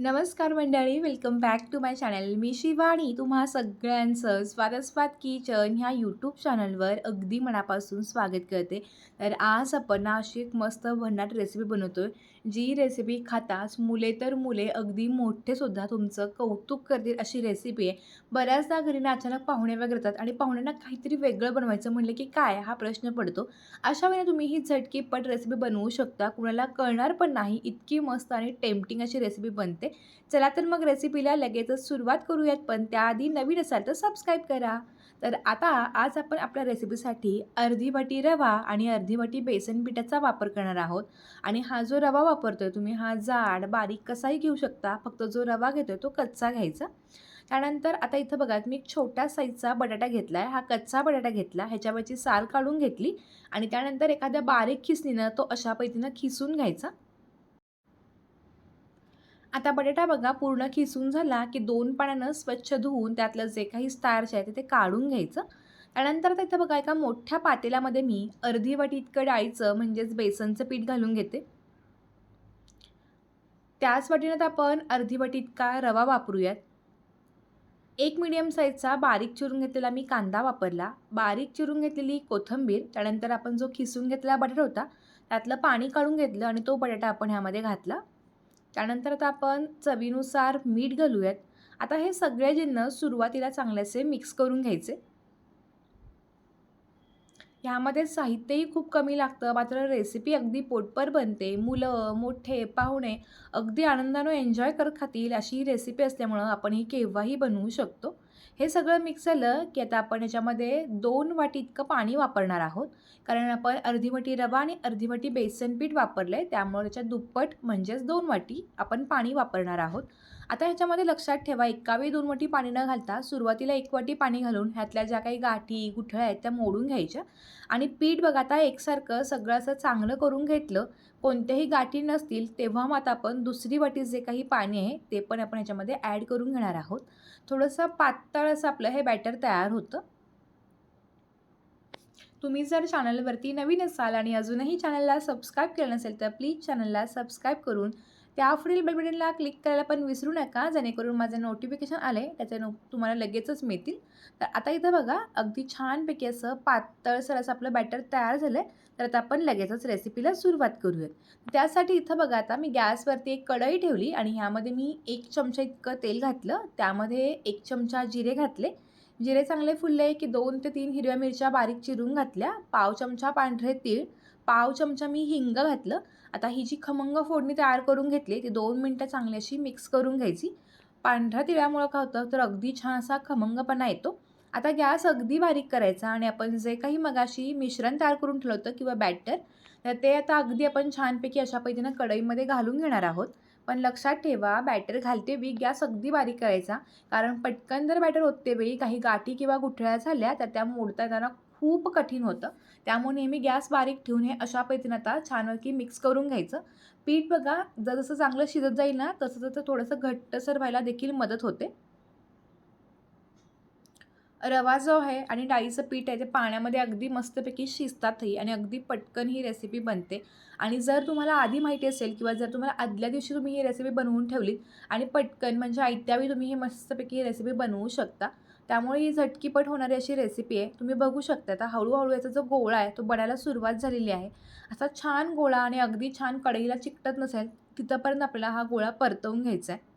नमस्कार मंडळी welcome back to my channel मी शिवाणी तुम्हा सगळ्यांचं स्वादस्वाद किचन ह्या यूट्यूब चॅनलवर अगदी मनापासून स्वागत करते. तर आज आपण अशी एक मस्त भन्नाट रेसिपी बनवतो आहे जी रेसिपी खाताच मुले तर मुले अगदी मोठेसुद्धा तुमचं कौतुक करतील अशी रेसिपी आहे. बऱ्याचदा घरी ना अचानक पाहुणे वगैरे येतात आणि पाहुण्यांना काहीतरी वेगळं बनवायचं म्हणलं की काय हा प्रश्न पडतो. अशा वेळेला तुम्ही ही झटकीपट रेसिपी बनवू शकता. कुणाला कळणार पण नाही. इतकी मस्त आणि टेम्पटिंग अशी रेसिपी बनते. चला तर मग रेसिपीला लगेचच सुरुवात करूयात. पण त्याआधी नवीन असाल तर सबस्क्राईब करा. तर आता आज आपण आपल्या रेसिपीसाठी अर्धी वाटी रवा आणि अर्धी वाटी बेसन पिठाचा वापर करणार आहोत. आणि हा जो रवा वापरतो आहे तुम्ही हा जाड बारीक कसाही घेऊ शकता फक्त जो रवा घेतो आहे तो कच्चा घ्यायचा. त्यानंतर आता इथं बघा मी एक छोट्या साईजचा बटाटा घेतला आहे हा कच्चा बटाटा घेतला ह्याच्यावरची साल काढून घेतली आणि त्यानंतर एखाद्या बारीक खिसणीनं तो अशा पद्धतीनं खिसून घ्यायचा. आता बटाटा बघा पूर्ण खिसून झाला की दोन पाण्यानं स्वच्छ धुवून त्यातलं जे काही स्टार्च आहे ते काढून घ्यायचं. त्यानंतर तिथं बघा एका मोठ्या पातेल्यामध्ये मी अर्धी वाटी इतकं डाळीचं म्हणजेच बेसनचं पीठ घालून घेते. त्याच वाटीनं आपण अर्धी वाटी इतका रवा वापरूयात. एक मिडियम साईजचा बारीक चिरून घेतलेला मी कांदा वापरला. बारीक चिरून घेतलेली कोथंबीर त्यानंतर आपण जो खिसून घेतलेला बटाटा होता त्यातलं पाणी काढून घेतलं आणि तो बटाटा आपण ह्यामध्ये घातला. त्यानंतर आता आपण चवीनुसार मीठ घालूयात. आता हे सगळे जिन्नस सुरुवातीला चांगल्याचे मिक्स करून घ्यायचे. ह्यामध्ये साहित्यही खूप कमी लागतं. मात्र रेसिपी अगदी पोटपर बनते. मुलं मोठे पाहुणे अगदी आनंदानं एन्जॉय करत खातील अशी ही रेसिपी असल्यामुळं आपण ही केव्हाही बनवू शकतो. हे सगळं मिक्स झालं की आता आपण याच्यामध्ये दोन वाटी इतकं पाणी वापरणार आहोत. कारण आपण अर्धी वाटी रवा आणि अर्धी वाटी बेसन पीठ वापरलं आहे त्यामुळे त्याच्यात दुप्पट म्हणजेच दोन वाटी आपण पाणी वापरणार आहोत. आता ह्याच्यामध्ये लक्षात ठेवा एकावेळी दोन वाटी पाणी न घालता सुरुवातीला एक वाटी पाणी घालून ह्यातल्या ज्या काही गाठी गुठळ्या आहेत त्या मोडून घ्यायच्या. आणि पीठ बघा आता एकसारखं सगळं असं चांगलं करून घेतलं कोणत्याही गाठी नसतील तेव्हा मग आता आपण दुसरी वाटी जे काही पाणी आहे ते पण आपण याच्यामध्ये ॲड करून घेणार आहोत. थोडंसं पातळ असं आपलं हे बॅटर तयार होतं. तुम्ही जर चॅनलवरती नवीन असाल आणि अजूनही चॅनलला सबस्क्राईब केलं नसेल तर प्लीज चॅनलला सबस्क्राईब करून त्या पुढील बेलबटनला क्लिक करायला पण विसरू नका जेणेकरून माझे नोटिफिकेशन आले त्याचे नो तुम्हाला लगेचच मिळतील. तर आता इथं बघा अगदी छानपैकी असं पातळसर असं आपलं बॅटर तयार झालं आहे तर आता आपण लगेचच रेसिपीला सुरुवात करूयात. त्यासाठी इथं बघा आता मी गॅसवरती एक कढई ठेवली आणि ह्यामध्ये मी एक चमचा इतकं तेल घातलं. त्यामध्ये एक चमचा जिरे घातले. जिरे चांगले फुलले की दोन ते तीन हिरव्या मिरच्या बारीक चिरून घातल्या. पाव चमचा पांढरे तीळ. पाव चमचा मी हिंग घातलं. आता ही जी खमंग फोडणी तयार करून घेतली ती दोन मिनटं चांगली अशी मिक्स करून घ्यायची. पांढऱ्या तिळ्यामुळं काय होतं तर अगदी छान असा खमंगपणा येतो. आता गॅस अगदी बारीक करायचा आणि आपण जे काही मगाशी मिश्रण तयार करून ठेवलं होतं किंवा बॅटर तर ते आता अगदी आपण छानपैकी अशा पद्धतीनं कढईमध्ये घालून घेणार आहोत. पण लक्षात ठेवा बॅटर घालते वेळी गॅस अगदी बारीक करायचा. कारण पटकन जर बॅटर होते वेळी काही गाठी किंवा गुठळ्या झाल्या तर त्या मोडता येताना खूप कठीण होतं. त्यामुळे नेहमी गॅस बारीक ठेवून हे अशा पद्धतीनं आता छानपैकी मिक्स करून घ्यायचं. पीठ बघा जसं चांगलं शिजत जाईल ना तसं तसं थोडंसं घट्टसर व्हायला देखील मदत होते. रवा जो आहे आणि डाळीचं पीठ आहे ते पाण्यामध्ये अगदी मस्तपैकी शिजतातही आणि अगदी पटकन ही रेसिपी बनते. आणि जर तुम्हाला आधी माहिती असेल किंवा जर तुम्हाला आदल्या दिवशी तुम्ही ही रेसिपी बनवून ठेवलीत आणि पटकन म्हणजे आयत्यावेळी तुम्ही ही मस्तपैकी ही रेसिपी बनवू शकता. त्यामुळे ही झटकीपट होणारी अशी रेसिपी आहे. तुम्ही बघू शकता आता हळूहळू याचा जो गोळा आहे तो बनायला सुरुवात झालेली आहे. असा छान गोळा आणि अगदी छान कढईला चिकटत नसेल तिथंपर्यंत आपल्याला हा गोळा परतवून घ्यायचा आहे.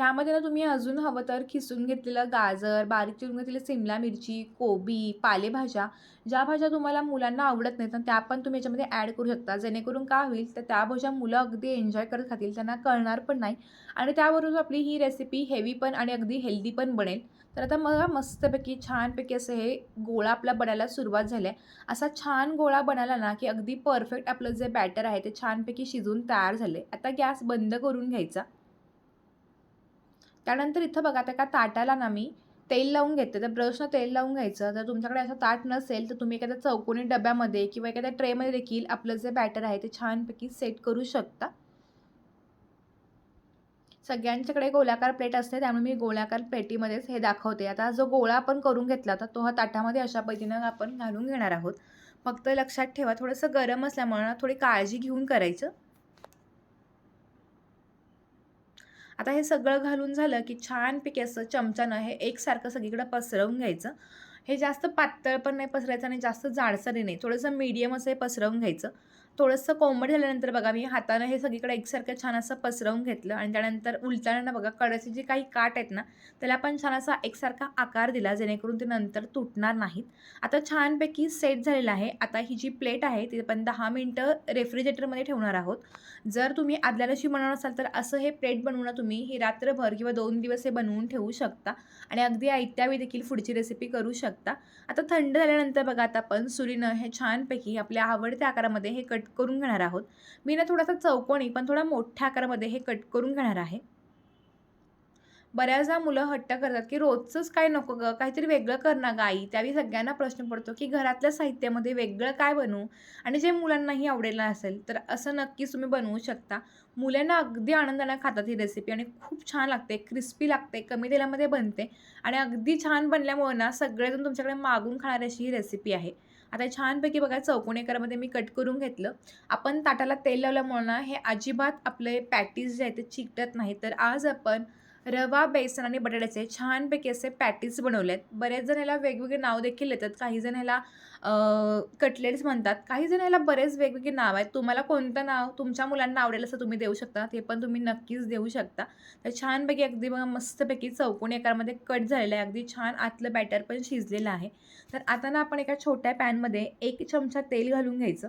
ह्यामध्ये ना तुम्ही अजून हवं तर खिसून घेतलेलं गाजर बारीक चिरून घेतलेली सिमला मिरची कोबी पालेभाज्या ज्या भाज्या तुम्हाला मुलांना आवडत नाहीत त्या पण तुम्ही याच्यामध्ये ॲड करू शकता. जेणेकरून काय होईल तर त्या भाज्या मुलं अगदी एन्जॉय करत खातील त्यांना कळणार पण नाही. आणि त्याबरोबर आपली ही रेसिपी हेवी पण आणि अगदी हेल्दी पण बनेल. तर आता मला मस्तपैकी छानपैकी असं हे गोळा आपला बनायला सुरुवात झाली आहे असा छान गोळा बनायला ना की अगदी परफेक्ट आपलं जे बॅटर आहे ते छानपैकी शिजून तयार झाले आता गॅस बंद करून घ्यायचा. त्यानंतर इथं बघा त्या का ताटाला ना मी तेल लावून घेते. तर ब्रशनं तेल लावून घ्यायचं. जर तुमच्याकडे असं ताट नसेल तर तुम्ही एखाद्या चौकोनी डब्यामध्ये किंवा एखाद्या ट्रेमध्ये देखील आपलं जे बॅटर आहे ते छानपैकी सेट करू शकता. सगळ्यांच्याकडे गोलाकार प्लेट असते त्यामुळे मी गोलाकार प्लेटीमध्येच हे दाखवते. आता जो गोळा आपण करून घेतला तर तो हा ताटामध्ये अशा पद्धतीनं आपण घालून घेणार आहोत. फक्त लक्षात ठेवा थोडंसं गरम असल्यामुळे थोडी काळजी घेऊन करायचं. आता हे सगळं घालून झालं की छानपैकी असं चमच्यानं हे एकसारखं सगळीकडं पसरवून घ्यायचं. हे जास्त पातळ पण नाही पसरायचं आणि जास्त जाडसरही नाही. थोडंसं मीडियम असं हे पसरवून घ्यायचं. थोडंसं कोंबड झाल्यानंतर बघा मी हातानं हे सगळीकडे एकसारखं छान असं पसरवून घेतलं आणि त्यानंतर उलटानं बघा कडाचे जे काही काट आहेत ना त्याला पण छान असा एकसारखा आकार दिला जेणेकरून ते नंतर तुटणार नाहीत. आता छानपैकी सेट झालेलं आहे. आता ही जी प्लेट आहे ती पण दहा मिनटं रेफ्रिजरेटरमध्ये ठेवणार आहोत. जर तुम्ही आदल्या दिवशी बनवणार असाल तर असं हे प्लेट बनवणं तुम्ही ही रात्रभर किंवा दोन दिवस हे बनवून ठेवू शकता आणि अगदी ऐत्यावेळी देखील पुढची रेसिपी करू शकता. आता थंड झाल्यानंतर बघा आता आपण सुरीनं हे छानपैकी आपल्या आवडत्या आकारामध्ये हे कट करून घेणार आहोत. मी ना थोडासा चौकोनी पण थोडा मोठ्या आकारामध्ये हे कट करून घेणार आहे. बऱ्याचदा मुलं हट्ट करतात की रोजचंच काय नको गं काहीतरी वेगळं कर ना गाई त्यावेळी सगळ्यांना प्रश्न पडतो की घरातल्या साहित्यामध्ये वेगळं काय बनवू आणि जे मुलांनाही आवडेल असेल तर असं नक्कीच तुम्ही बनवू शकता. मुलांना अगदी आनंदाने खातात ही रेसिपी आणि खूप छान लागते क्रिस्पी लागते कमी तेलामध्ये बनते. आणि अगदी छान बनल्यामुळे ना सगळेजण तुमच्याकडे मागून खाणारी अशी ही रेसिपी आहे. आता छानपैकी बघा चौकोन एकरामध्ये मी कट करून घेतलं. आपण ताटाला तेल लावल्यामुळे ना हे अजिबात आपले पॅटीज जे आहेत ते चिकटत नाही तर आज आपण रवा बेसन आणि बटाट्याचे छानपैकी असे पॅटीज बनवले आहेत बरेच जण ह्याला वेगवेगळे नाव देखील येतात काही जण ह्याला कटलेट्स म्हणतात. काही जण ह्याला बरेच वेगवेगळे नाव आहेत. तुम्हाला कोणतं नाव तुमच्या मुलांना आवडेल असं तुम्ही देऊ शकता. ते पण तुम्ही नक्कीच देऊ शकता. तर छानपैकी अगदी बघा मस्तपैकी चौकोनी आकारामध्ये कट झालेलं आहे. अगदी छान आतलं बॅटर पण शिजलेलं आहे. तर आता ना आपण एका छोट्या पॅनमध्ये एक चमचा तेल घालून घ्यायचं.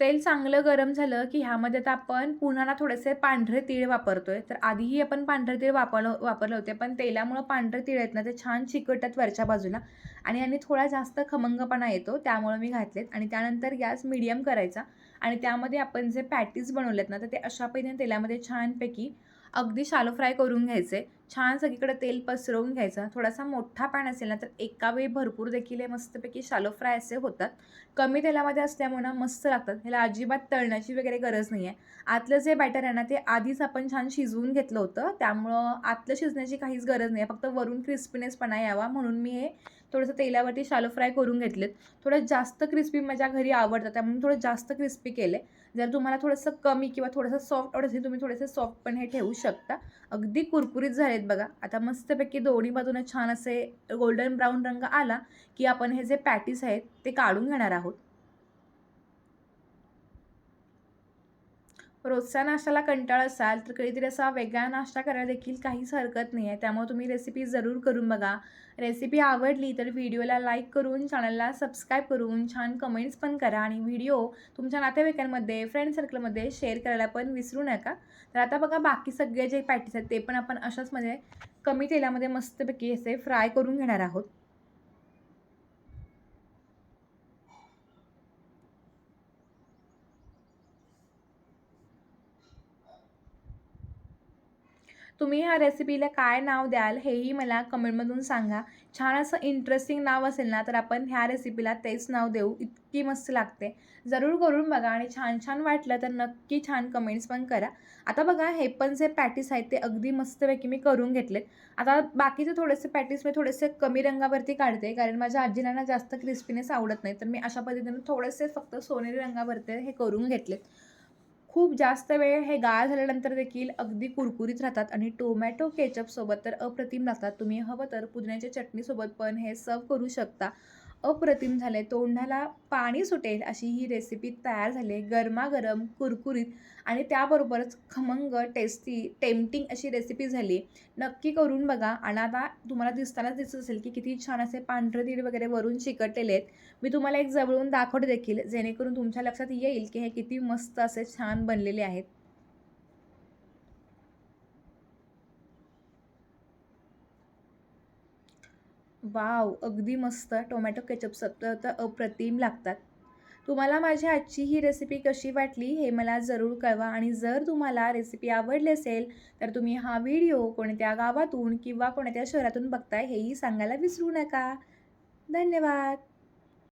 तेल चांगलं गरम झालं की ह्यामध्ये आता आपण पुन्हा थोडेसे पांढरे तीळ वापरतोय. तर आधीही आपण पांढरे तीळ वापरलं वापरले होते पण तेलामुळं पांढरे तीळ आहेत ना ते छान चिकटतात वरच्या बाजूला आणि आणि थोडा जास्त खमंगपणा येतो त्यामुळं मी घातलेत आणि त्यानंतर गॅस मिडियम करायचा आणि त्यामध्ये आपण जे पॅटीज बनवलेत ना तर ते अशा पद्धतीने तेलामध्ये छानपैकी अगदी शालो फ्राय करून घ्यायचे. छान सगळीकडे तेल पसरवून घ्यायचं. थोडासा मोठा पॅन असेल ना तर एका वेळी भरपूर देखील हे मस्तपैकी शालो फ्राय असे होतात. कमी तेलामध्ये असल्यामुळे ना मस्त लागतात. ह्याला अजिबात तळण्याची वगैरे गरज नाही आहे आतलं जे बॅटर आहे ना ते आधीच आपण छान शिजवून घेतलं होतं. त्यामुळं आतलं शिजण्याची काहीच गरज नाही आहे फक्त वरून क्रिस्पीनेसपणा यावा. म्हणून मी हे थोडंसं तेलावरती शालो फ्राय करून घेतलेत. थोडं जास्त क्रिस्पी माझ्या घरी आवडतं. त्यामुळे थोडं जास्त क्रिस्पी केले जर तुम्हाला थोडंसं कमी किंवा थोडंसं सॉफ्ट आवडत असेल तुम्ही थोडेसे सॉफ्ट पण हे ठेवू शकता. अगदी कुरकुरीत झालेत बघा. आता मस्तपैकी दोन्ही बाजूने छान असे गोल्डन ब्राऊन रंग आला की आपण हे जे पॅटीस आहेत ते काढून घेणार आहोत. रोजचा नाश्त्याला कंटाळा असाल तर कधीतरी असा वेगळा नाश्ता करायला देखील काहीच हरकत नाही आहे त्यामुळे तुम्ही रेसिपी जरूर करून बघा. रेसिपी आवडली तर व्हिडिओला लाईक करून चॅनलला सबस्क्राईब करून छान कमेंट्स पण करा आणि व्हिडिओ तुमच्या नातेवाईकांमध्ये फ्रेंड सर्कलमध्ये शेअर करायला पण विसरू नका. तर आता बघा बाकी सगळे जे पॅटीस आहेत ते पण आपण अशाच म्हणजे कमी तेलामध्ये मस्तपैकी असे फ्राय करून घेणार आहोत. तुम्ही ह्या रेसिपीला काय नाव द्याल हेही मला कमेंटमधून सांगा. छान असं इंटरेस्टिंग नाव असेल ना तर आपण ह्या रेसिपीला तेच नाव देऊ. इतकी मस्त लागते. जरूर करून बघा आणि छान छान वाटलं तर नक्की छान कमेंट्स पण करा. आता बघा हे पण जे पॅटीस आहेत ते अगदी मस्तपैकी मी करून घेतलेत. आता बाकीचे थोडेसे पॅटीस मी थोडेसे कमी रंगावरती काढते कारण माझ्या आजीला ना जास्त क्रिस्पीनेस आवडत नाही. तर मी अशा पद्धतीने थोडेसे फक्त सोनेरी रंगावरती हे करून घेतलेत. खूप जास्त वेळ हे गाळ झाल्यानंतर देखील अगदी कुरकुरीत राहतात आणि टोमॅटो केचपसोबत तर अप्रतिम लागतात तुम्ही हवं तर पुदिन्याच्या चटणीसोबत पण हे सर्व करू शकता. अप्रतिम झाले तोंडाला पाणी सुटेल अशी ही रेसिपी तयार झाली गरमागरम कुरकुरीत आणि त्याबरोबरच खमंग टेस्टी टेम्पटिंग अशी रेसिपी झाली नक्की करून बघा. आणि आता तुम्हाला दिसतानाच दिसत असेल की किती छान असे पांढरे तीळ वगैरे वरून चिकटलेले आहेत. मी तुम्हाला एक जवळून दाखवते देखील जेणेकरून तुमच्या लक्षात येईल की हे किती मस्त असे छान बनलेले आहेत. वाव अगदी मस्त. टोमॅटो केचप तर अप्रतिम लागतात. तुम्हाला माझी आजची ही रेसिपी कशी वाटली हे मला जरूर कळवा आणि जर तुम्हाला रेसिपी आवडली असेल तर तुम्ही हा व्हिडिओ कोणत्या गावातून किंवा कोणत्या शहरातून बघताय हेही सांगायला विसरू नका. धन्यवाद.